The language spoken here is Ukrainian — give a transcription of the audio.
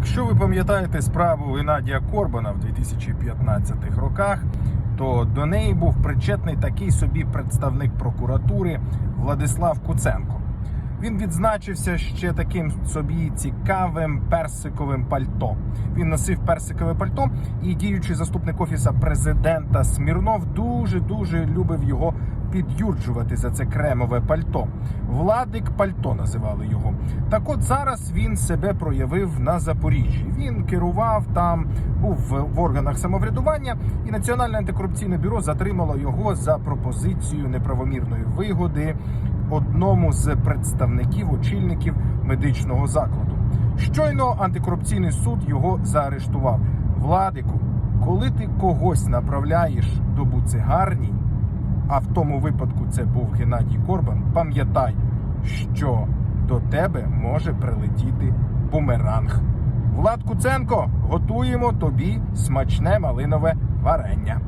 Якщо ви пам'ятаєте справу Геннадія Корбана в 2015 роках, то до неї був причетний такий собі представник прокуратури Владислав Куценко. Він відзначився ще таким собі цікавим персиковим пальто. Він носив персикове пальто, і діючий заступник офіса президента Смірнов дуже дуже любив його під'юрджувати за це кремове пальто. Владик пальто називали його. Так от зараз він себе проявив на Запоріжжі. Він керував там, був в, органах самоврядування, і Національне антикорупційне бюро затримало його за пропозицією неправомірної вигоди одному з представників очільників медичного закладу. Щойно антикорупційний суд його заарештував. Владику, коли ти когось направляєш до буцегарні, а в тому випадку це був Геннадій Корбан, пам'ятай, що до тебе може прилетіти бумеранг. Влад Куценко, готуємо тобі смачне малинове варення.